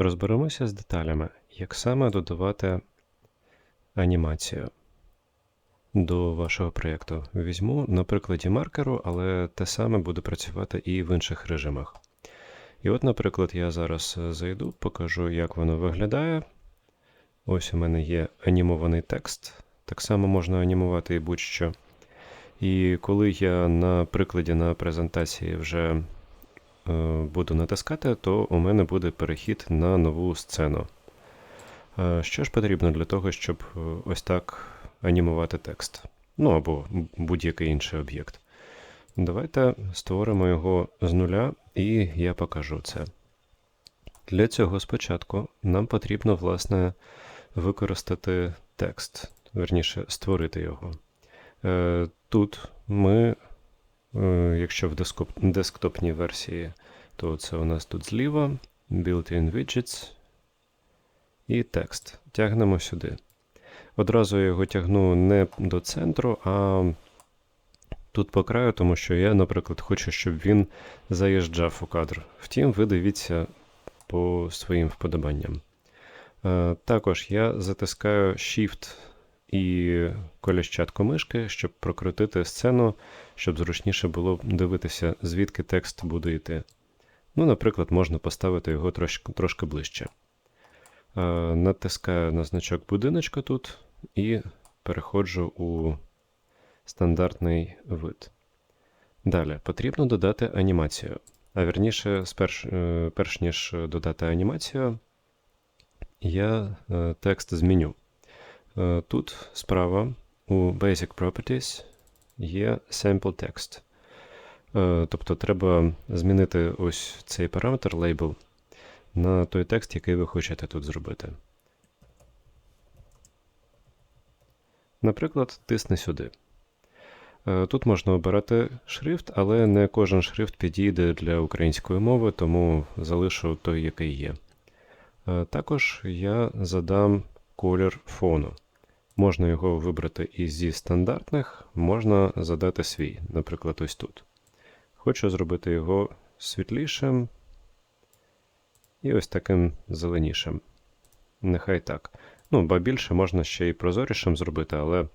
Розберемося з деталями, як саме додавати анімацію до вашого проєкту. Візьму на прикладі маркеру, але те саме буде працювати і в інших режимах. І от, наприклад, я зараз зайду, покажу, як воно виглядає. Ось у мене є анімований текст. Так само можна анімувати і будь-що. І коли я на прикладі на презентації вже буду натискати, то у мене буде перехід на нову сцену. Е, Що ж потрібно для того, щоб е, ось так анімувати текст? Ну або будь-який інший об'єкт. Давайте створимо його з нуля, і я покажу це. Для цього спочатку нам потрібно, власне, використати текст, верніше, створити його. Е, Тут ми, е, якщо в десктопній версії, то це у нас тут зліва, Built-in Widgets і текст. Тягнемо сюди. Одразу я його тягну не до центру, а тут по краю, тому що я, наприклад, хочу, щоб він заїжджав у кадр. Втім, ви дивіться по своїм вподобанням. Е, Також я затискаю Shift і коліщатку мишки, щоб прокрутити сцену, щоб зручніше було дивитися, звідки текст буде йти. Ну, наприклад, можна поставити його трошки, трошки ближче. Е, Натискаю на значок будиночка тут і переходжу у стандартний вид. Далі потрібно додати анімацію. А вірніше, сперш, е, перш ніж додати анімацію, я е, текст зміню. Е, Тут справа у Basic Properties є Sample Text. Е, Тобто треба змінити ось цей параметр label на той текст, який ви хочете тут зробити. Наприклад, тисни сюди. Е, Тут можна обирати шрифт, але не кожен шрифт підійде для української мови, тому залишу той, який є. Також я задам колір фону. Можна його вибрати і зі стандартних, можна задати свій, наприклад, ось тут. Хочу зробити його світлішим і ось таким зеленішим. Нехай так. Ну, ба більше можна ще й прозорішим зробити, але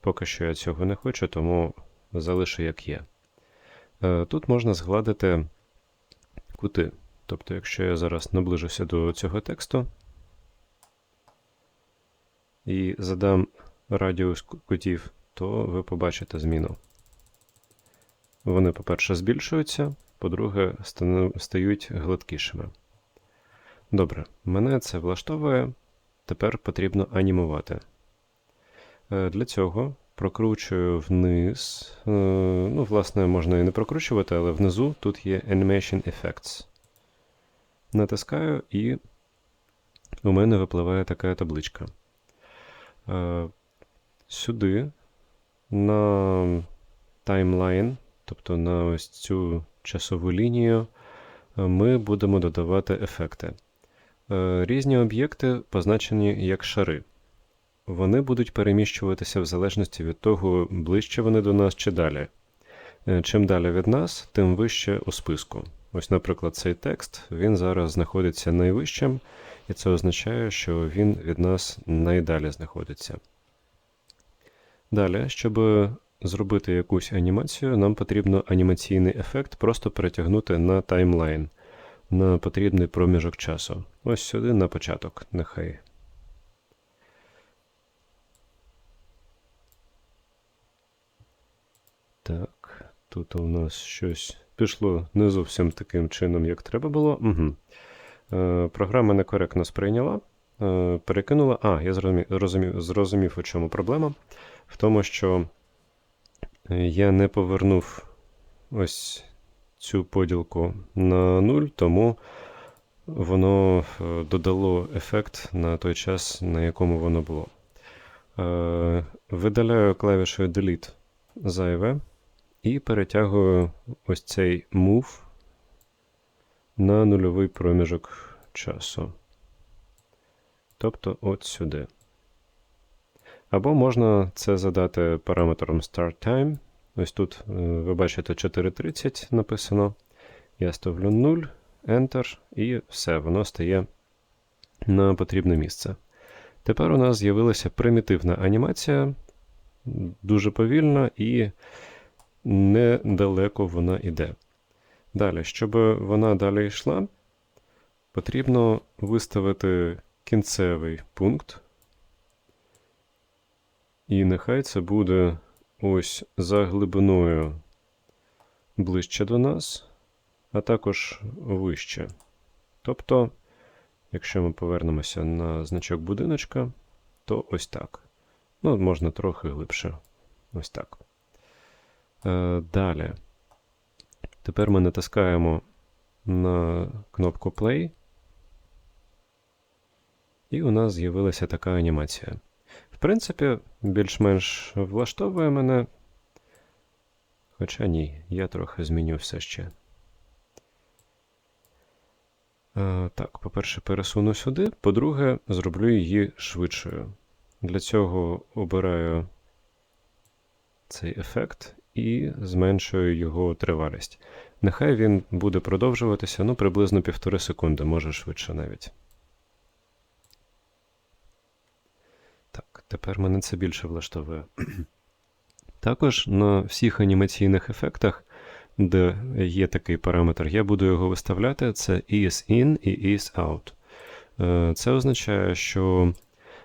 поки що я цього не хочу, тому залишу як є. Е, Тут можна згладити кути. Тобто, якщо я зараз наближуся до цього тексту і задам радіус кутів, то ви побачите зміну. Вони, по-перше, збільшуються, по-друге, стають гладкішими. Добре, мене це влаштовує. Тепер потрібно анімувати. Е, Для цього прокручую вниз. Е, Ну, власне, можна і не прокручувати, але внизу тут є Animation Effects. Натискаю, і у мене випливає така табличка. Е, Сюди на таймлайн, тобто на ось цю часову лінію, е, ми будемо додавати ефекти. Е, Різні об'єкти позначені як шари. Вони будуть переміщуватися в залежності від того, ближче вони до нас чи далі. Е, Чим далі від нас, тим вище у списку. Ось, наприклад, цей текст він зараз знаходиться найвищим, і це означає, що він від нас найдалі знаходиться. Далі, щоб зробити якусь анімацію, нам потрібно анімаційний ефект просто перетягнути на таймлайн, на потрібний проміжок часу. Ось сюди на початок, нехай. Так, тут у нас щось пішло не зовсім таким чином, як треба було. Угу. Е, програма некоректно сприйняла. Е, перекинула. А, я зрозумів, зрозумів, у чому проблема. В тому, що я не повернув ось цю поділку на 0, тому воно е, додало ефект на той час, на якому воно було. Видаляю клавішою Delete зайве і перетягую ось цей move на нульовий проміжок часу. Тобто от сюди. Або можна це задати параметром StartTime. Ось тут е, ви бачите 4.30 написано. Я ставлю 0, Enter, і все, воно стає на потрібне місце. Тепер у нас з'явилася примітивна анімація, дуже повільна і недалеко вона йде. Далі, щоб вона далі йшла, потрібно виставити кінцевий пункт. І нехай це буде ось за глибиною ближче до нас, а також вище. Тобто, якщо ми повернемося на значок будиночка, то ось так. Ну, можна трохи глибше. Ось так. Е, Далі. Тепер ми натискаємо на кнопку Play. І у нас з'явилася така анімація. В принципі, більш-менш влаштовує мене. Хоча ні, я трохи зміню все ще. Так, по-перше, пересуну сюди. По-друге, зроблю її швидшою. Для цього обираю цей ефект і зменшую його тривалість. Нехай він буде продовжуватися ну, приблизно півтори секунди, може швидше навіть. Так, тепер мене це більше влаштовує. Також на всіх анімаційних ефектах, де є такий параметр, я буду його виставляти: це is in і is out. Е, Це означає, що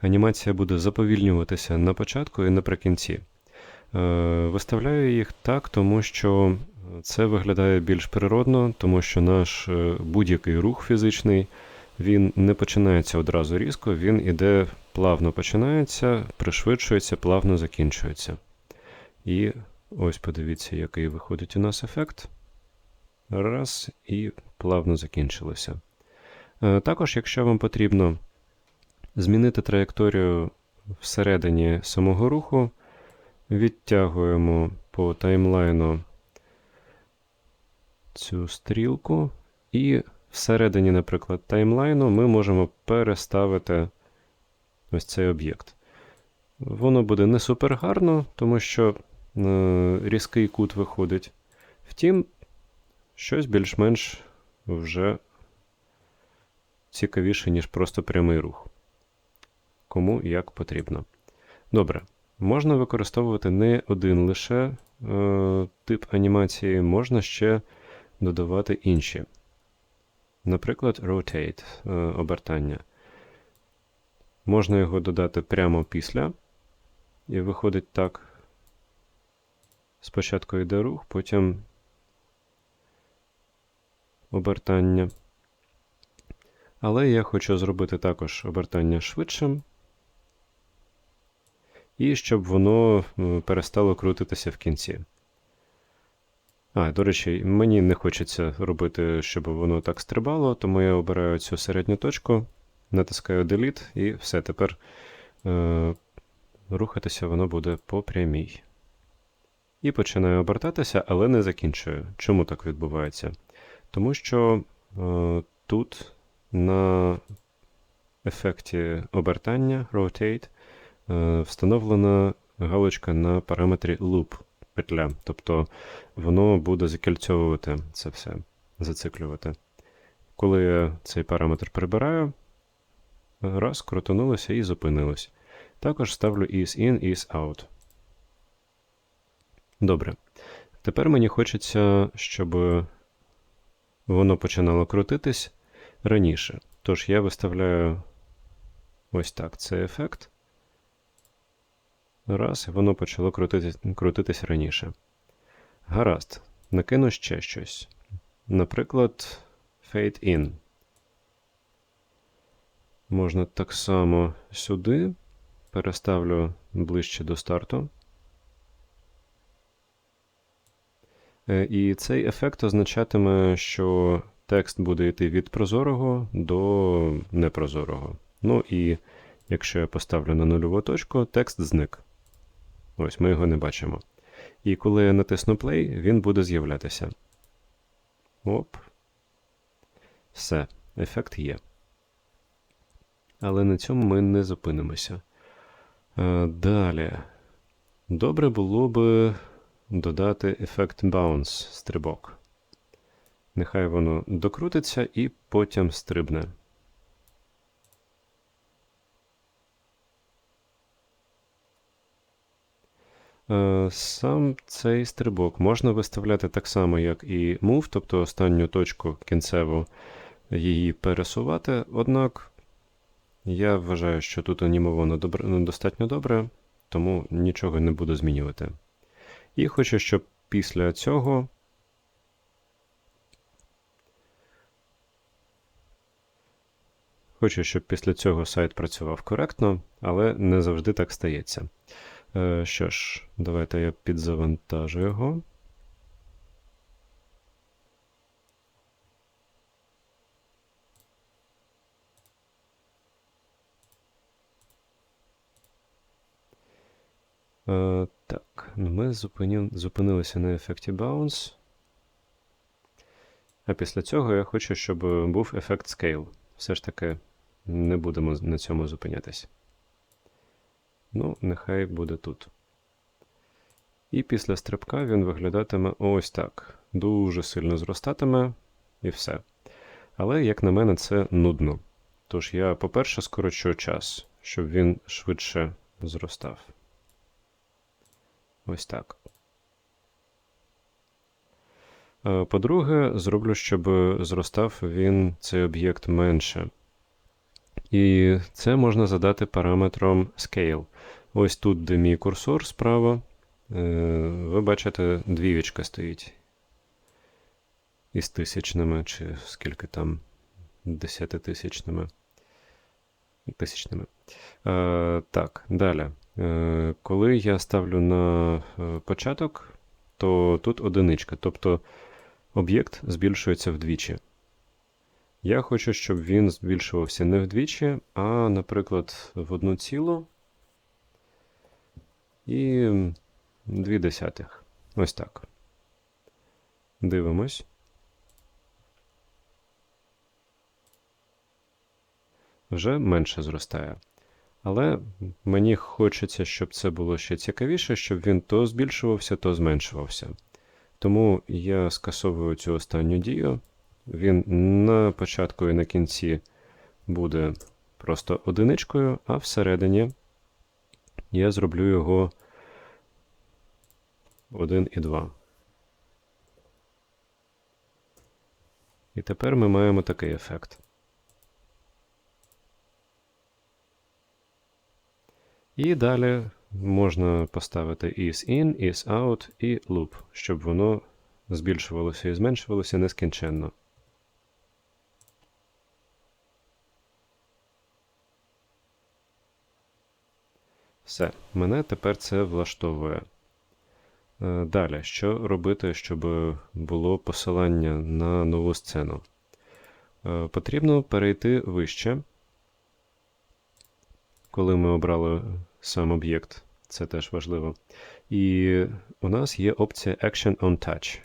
анімація буде заповільнюватися на початку і наприкінці. Е, Виставляю їх так, тому що це виглядає більш природно, тому що наш е, будь-який рух фізичний він не починається одразу різко, він іде плавно починається, пришвидшується, плавно закінчується. І ось подивіться, який виходить у нас ефект. Раз, і плавно закінчилося. Е, Також, якщо вам потрібно змінити траєкторію всередині самого руху, відтягуємо по таймлайну цю стрілку, і всередині, наприклад, таймлайну ми можемо переставити ось цей об'єкт. Воно буде не супер гарно, тому що е, різкий кут виходить. Втім, щось більш-менш вже цікавіше, ніж просто прямий рух. Кому як потрібно. Добре. Можна використовувати не один лише е, тип анімації, можна ще додавати інші. Наприклад, rotate е, обертання. Можна його додати прямо після. І виходить так. Спочатку йде рух, потім обертання. Але я хочу зробити також обертання швидшим. І щоб воно е, перестало крутитися в кінці. А, до речі, мені не хочеться робити, щоб воно так стрибало, тому я обираю цю середню точку, натискаю Delete і все. Тепер е, рухатися воно буде по прямій. І починаю обертатися, але не закінчую. Чому так відбувається? Тому що е, тут на ефекті обертання Rotate встановлена галочка на параметрі Loop петля. Тобто воно буде закільцьовувати це все, зациклювати. Коли я цей параметр прибираю, раз, крутанулося і зупинилось. Також ставлю is in, is out. Добре. Тепер мені хочеться, щоб воно починало крутитись раніше. Тож я виставляю ось так цей ефект. Раз, і воно почало крутитись, крутитись раніше. Гаразд, накину ще щось. Наприклад, Fade In. Можна так само сюди. Переставлю ближче до старту. Е, і цей ефект означатиме, що текст буде йти від прозорого до непрозорого. Ну і якщо я поставлю на нульову точку, текст зник. Ось ми його не бачимо. І коли я натисну play, він буде з'являтися. Оп. Все, ефект є. Але на цьому ми не зупинимося. Е, далі. Добре було би додати ефект bounce стрибок. Нехай воно докрутиться і потім стрибне. Сам цей стрибок можна виставляти так само, як і move, тобто останню точку кінцеву її пересувати. Однак я вважаю, що тут анімовано добре, ну, достатньо добре, тому нічого не буду змінювати. І хочу, щоб після цього Хочу, щоб після цього сайт працював коректно, але не завжди так стається. Е, Що ж, давайте я підзавантажу його. Е, Так, ну ми зупинів, зупинилися на ефекті Bounce. А після цього я хочу, щоб був ефект Scale. Все ж таки не будемо на цьому зупинятись. Ну, нехай буде тут. І після стрибка він виглядатиме ось так. Дуже сильно зростатиме і все. Але, як на мене, це нудно. Тож я, по-перше, скорочу час, щоб він швидше зростав. Ось так. По-друге, зроблю, щоб зростав він цей об'єкт менше. І це можна задати параметром scale. Ось тут, де мій курсор справа, е, ви бачите, двієчка стоїть. Із тисячними, чи скільки там десятитисячними. Тисячними. Е, Так, далі. Е, Коли я ставлю на е, початок, то тут одиничка. Тобто об'єкт збільшується вдвічі. Я хочу, щоб він збільшувався не вдвічі, а, наприклад, в одну цілу і дві десятих. Ось так. Дивимось. Вже менше зростає. Але мені хочеться, щоб це було ще цікавіше, щоб він то збільшувався, то зменшувався. Тому я скасовую цю останню дію. Він на початку і на кінці буде просто одиничкою, а всередині я зроблю його 1 і 2. І тепер ми маємо такий ефект. І далі можна поставити is in, is out і loop, щоб воно збільшувалося і зменшувалося нескінченно. Все, мене тепер це влаштовує. Е, Далі, що робити, щоб було посилання на нову сцену? Е, Потрібно перейти вище. Коли ми обрали сам об'єкт, це теж важливо. І у нас є опція Action on Touch.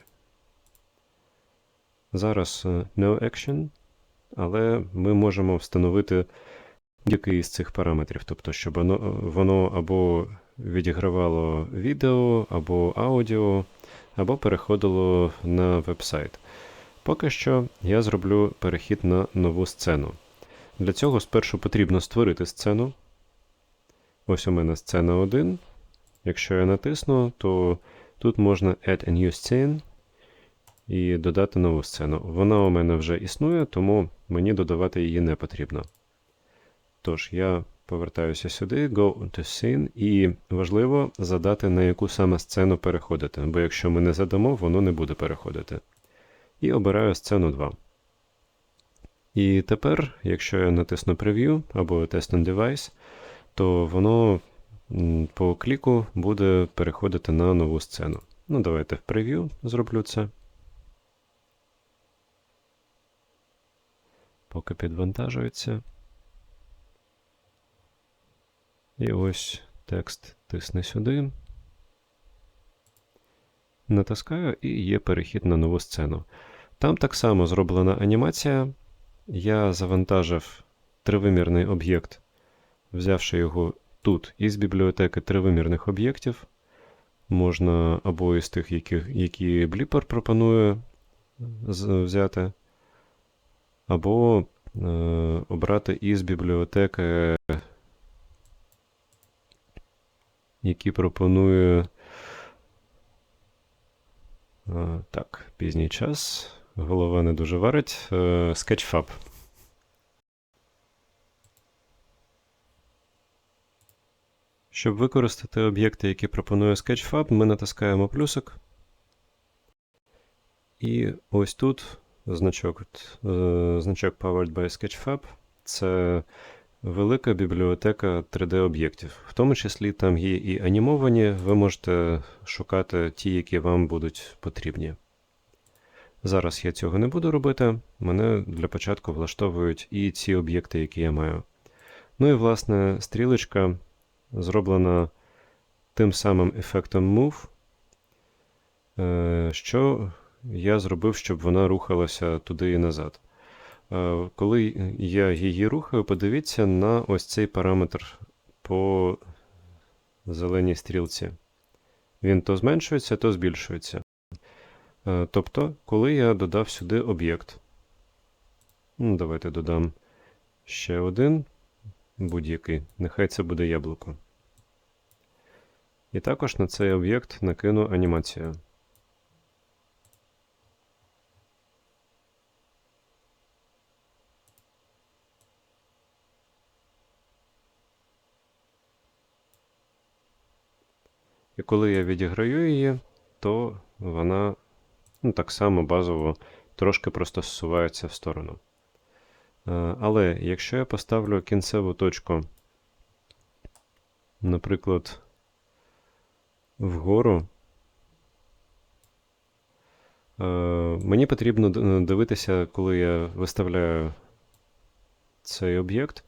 Зараз е, No Action, але ми можемо встановити який з цих параметрів, тобто, щоб воно або відігравало відео, або аудіо, або переходило на веб-сайт. Поки що я зроблю перехід на нову сцену. Для цього спершу потрібно створити сцену. Ось у мене сцена 1. Якщо я натисну, то тут можна Add a new scene і додати нову сцену. Вона у мене вже існує, тому мені додавати її не потрібно. Тож, я повертаюся сюди, Go to Scene, і важливо задати, на яку саме сцену переходити, бо якщо ми не задамо, воно не буде переходити. І обираю сцену 2. І тепер, якщо я натисну Preview або Test on Device, то воно по кліку буде переходити на нову сцену. Ну, давайте в Preview зроблю це. Поки підвантажується. І ось текст тисне сюди. Натискаю і є перехід на нову сцену. Там так само зроблена анімація. Я завантажив тривимірний об'єкт, взявши його тут із бібліотеки тривимірних об'єктів. Можна або із тих, які, які Blipper пропонує взяти, або е, обрати із бібліотеки які пропонує Е, Так, пізній час. Голова не дуже варить. Е, Sketchfab. Щоб використати об'єкти, які пропонує Sketchfab, ми натискаємо плюсик. І ось тут значок, е, значок Powered by Sketchfab. Це велика бібліотека 3D-об'єктів. В тому числі там є і анімовані, ви можете шукати ті, які вам будуть потрібні. Зараз я цього не буду робити. Мене для початку влаштовують і ці об'єкти, які я маю. Ну і, власне, стрілочка зроблена тим самим ефектом Move, е, що я зробив, щоб вона рухалася туди і назад. Е, Коли я її рухаю, подивіться на ось цей параметр по зеленій стрілці. Він то зменшується, то збільшується. Е, Тобто, коли я додав сюди об'єкт, ну, давайте додам ще один будь-який, нехай це буде яблуко. І також на цей об'єкт накину анімацію. Коли я відіграю її, то вона ну, так само базово трошки просто зсувається в сторону. Е, Але якщо я поставлю кінцеву точку, наприклад, вгору, е, мені потрібно дивитися, коли я виставляю цей об'єкт,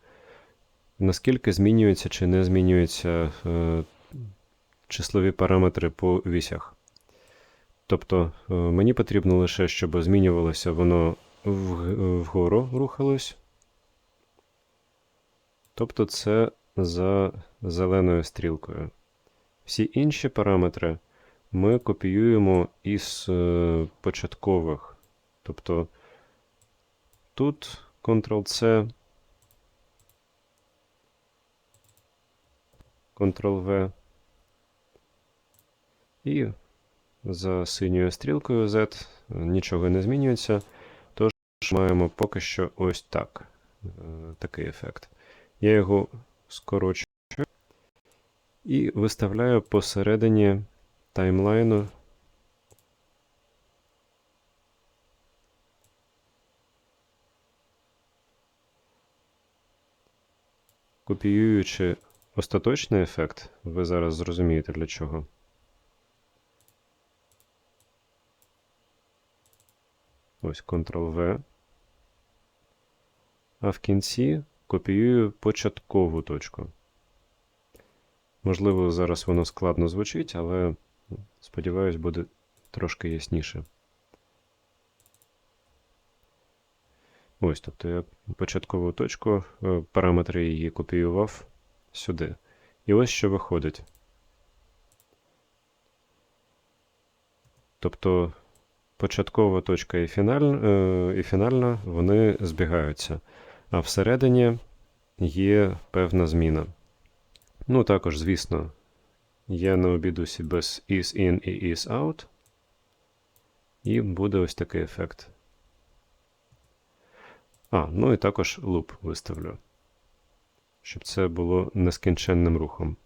наскільки змінюється чи не змінюються е, числові параметри по вісях. Тобто е, мені потрібно лише, щоб змінювалося воно вгору рухалось. Тобто це за зеленою стрілкою. Всі інші параметри ми копіюємо із е, початкових. Тобто тут Ctrl-C, Ctrl-V. І за синьою стрілкою Z нічого не змінюється. Тож маємо поки що ось так. е, Такий ефект. Я його скорочую і виставляю посередині таймлайну. Копіюючи остаточний ефект, ви зараз зрозумієте для чого. Ось Ctrl-V. А в кінці копіюю початкову точку. Можливо, зараз воно складно звучить, але сподіваюсь, буде трошки ясніше. Ось, тобто я початкову точку, е, параметри її копіював сюди. І ось що виходить. Тобто початкова точка і, фіналь, е, і фінальна вони збігаються. А всередині є певна зміна. Ну, також, звісно, я не обійдуся без is in і is out. І буде ось такий ефект. А, ну і також луп виставлю, щоб це було нескінченним рухом.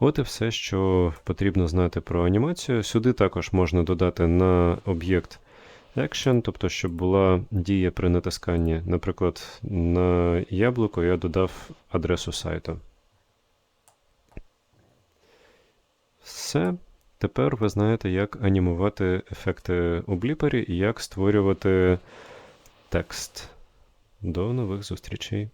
От і все, що потрібно знати про анімацію. Сюди також можна додати на об'єкт Action, тобто, щоб була дія при натисканні. Наприклад, на яблуко я додав адресу сайту. Все. Тепер ви знаєте, як анімувати ефекти у бліпері і як створювати текст. До нових зустрічей!